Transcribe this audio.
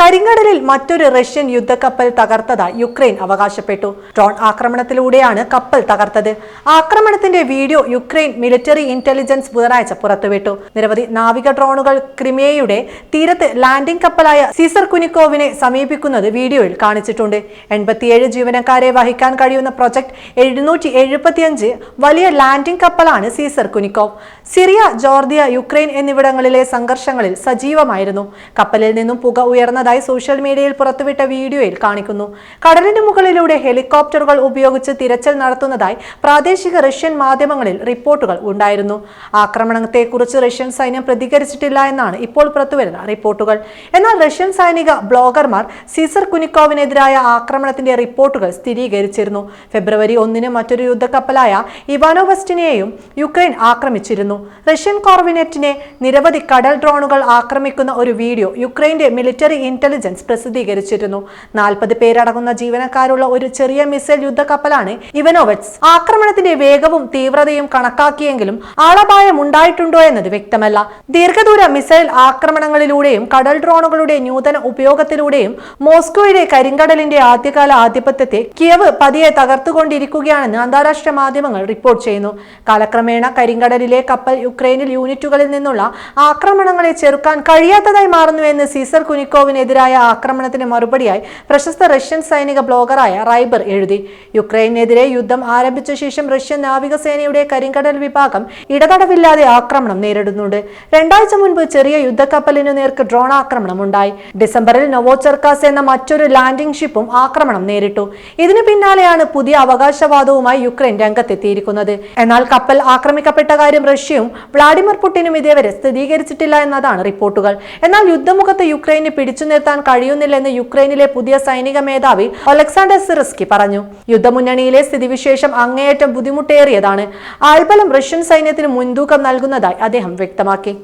കരിങ്കടലിൽ മറ്റൊരു റഷ്യൻ യുദ്ധക്കപ്പൽ തകർത്തതായി യുക്രൈൻ അവകാശപ്പെട്ടു. ഡ്രോൺ ആക്രമണത്തിലൂടെയാണ് കപ്പൽ തകർത്തത്. ആക്രമണത്തിന്റെ വീഡിയോ യുക്രൈൻ മിലിറ്ററി ഇന്റലിജൻസ് ബുധനാഴ്ച പുറത്തുവിട്ടു. നിരവധി നാവിക ഡ്രോണുകൾ ക്രിമിയയുടെ തീരത്ത് ലാൻഡിംഗ് കപ്പലായ സീസർ കുനിക്കോവിനെ സമീപിക്കുന്നത് വീഡിയോയിൽ കാണിച്ചിട്ടുണ്ട്. എൺപത്തിയേഴ് ജീവനക്കാരെ വഹിക്കാൻ കഴിയുന്ന പ്രൊജക്ട് എഴുന്നൂറ്റി എഴുപത്തിയഞ്ച് വലിയ landing കപ്പലാണ് Caesar Kunikov. Syria Georgia Ukraine എന്നിവിടങ്ങളിലെ സംഘർഷങ്ങളിൽ സജീവമായിരുന്നു. കപ്പലിൽ നിന്നും പുക ഉയർന്നതായി സോഷ്യൽ മീഡിയയിൽ പുറത്തുവിട്ട വീഡിയോയിൽ കാണിക്കുന്നു. കടലിന് മുകളിലൂടെ ഹെലികോപ്റ്ററുകൾ ഉപയോഗിച്ച് തിരച്ചിൽ നടത്തുന്നതായി പ്രാദേശിക റഷ്യൻ മാധ്യമങ്ങളിൽ റിപ്പോർട്ടുകൾ ഉണ്ടായിരുന്നു. ആക്രമണത്തെക്കുറിച്ച് റഷ്യൻ സൈന്യം പ്രതികരിച്ചിട്ടില്ല എന്നാണ് ഇപ്പോൾ പുറത്തുവരുന്ന റിപ്പോർട്ടുകൾ. എന്നാൽ റഷ്യൻ സൈനിക ബ്ലോഗർമാർ സീസർ കുനിക്കോവിനെതിരായ ആക്രമണത്തിന്റെ റിപ്പോർട്ടുകൾ സ്ഥിരീകരിച്ചിരുന്നു. ഫെബ്രുവരി ഒന്നിന് മറ്റൊരു യുദ്ധക്കപ്പലായ ഇവാനോവസ്റ്റിനെയും യുക്രൈൻ ആക്രമിച്ചിരുന്നു. റഷ്യൻ കോർവിനെറ്റിനെ നിരവധി കടൽ ഡ്രോണുകൾ ആക്രമിക്കുന്ന ഒരു വീഡിയോ യുക്രൈന്റെ മിലിറ്ററി ഇന്റലിജൻസ് പ്രസിദ്ധീകരിച്ചിരുന്നു. നാൽപ്പത് പേരടങ്ങുന്ന ജീവനക്കാരുള്ള ഒരു ചെറിയ മിസൈൽ യുദ്ധക്കപ്പലാണ് ഇവനോവറ്റ്സ്. ആക്രമണത്തിന്റെ വേഗവും തീവ്രതയും കണക്കാക്കിയെങ്കിലും ആളപായം ഉണ്ടായിട്ടുണ്ടോ എന്നത് വ്യക്തമല്ല. ദീർഘദൂര മിസൈൽ ആക്രമണങ്ങളിലൂടെയും കടൽ ഡ്രോണുകളുടെ നൂതന ഉപയോഗത്തിലൂടെയും മോസ്കോയുടെ കരിങ്കടലിന്റെ ആദ്യകാല ആധിപത്യത്തെ കിയവ് പതിയെ തകർത്തുകൊണ്ടിരിക്കുകയാണെന്ന് അന്താരാഷ്ട്ര മാധ്യമങ്ങൾ റിപ്പോർട്ട് ചെയ്യുന്നു. കാലക്രമേണ കരിങ്കടലിലെ കപ്പൽ യുക്രൈനിൽ യൂണിറ്റുകളിൽ നിന്നുള്ള ആക്രമണങ്ങളെ ചെറുക്കാൻ കഴിയാത്തതായി മാറുന്നുവെന്ന് സീസർ കുനിക്കോവിനെതിരായ ആക്രമണത്തിന് മറുപടിയായി പ്രശസ്ത റഷ്യൻ സൈനിക ബ്ലോഗറായ റൈബർ എഴുതി. യുക്രൈനെതിരെ യുദ്ധം ആരംഭിച്ച ശേഷം റഷ്യൻ നാവികസേനയുടെ കരിങ്കടൽ വിഭാഗം ഇടതടവില്ലാതെ ആക്രമണം നേരിടുന്നുണ്ട്. രണ്ടാഴ്ച മുൻപ് ചെറിയ യുദ്ധക്കപ്പലിനു നേർക്ക് ഡ്രോൺ ആക്രമണം ഉണ്ടായി. ഡിസംബറിൽ നൊവോചെർക്കാസ് എന്ന മറ്റൊരു ലാൻഡിംഗ് ഷിപ്പും ആക്രമണം നേരിട്ടു. ഇതിനു പിന്നാലെയാണ് പുതിയ അവകാശവാദവുമായി യുക്രൈൻ രംഗത്തെത്തിയിരിക്കുന്നത്. എന്നാൽ കപ്പൽ ആക്രമിക്കപ്പെട്ട കാര്യം റഷ്യയും വ്ളാഡിമിർ പുടിനും ഇതേവരെ സ്ഥിരീകരിച്ചിട്ടില്ല എന്നതാണ് റിപ്പോർട്ടുകൾ. എന്നാൽ യുദ്ധമുഖത്ത് യുക്രൈനെ പിടിച്ചു നിർത്താൻ കഴിയുന്നില്ലെന്ന് യുക്രൈനിലെ പുതിയ സൈനിക മേധാവി ഒലക്സാണ്ടർ സിറിസ്കി പറഞ്ഞു. യുദ്ധമുന്നണിയിലെ സ്ഥിതിവിശേഷം അങ്ങേയറ്റം ബുദ്ധിമുട്ടേറിയതാണ്. ആൾബലം റഷ്യൻ സൈന്യത്തിന് മുൻതൂക്കം നൽകുന്നതായി അദ്ദേഹം വ്യക്തമാക്കി.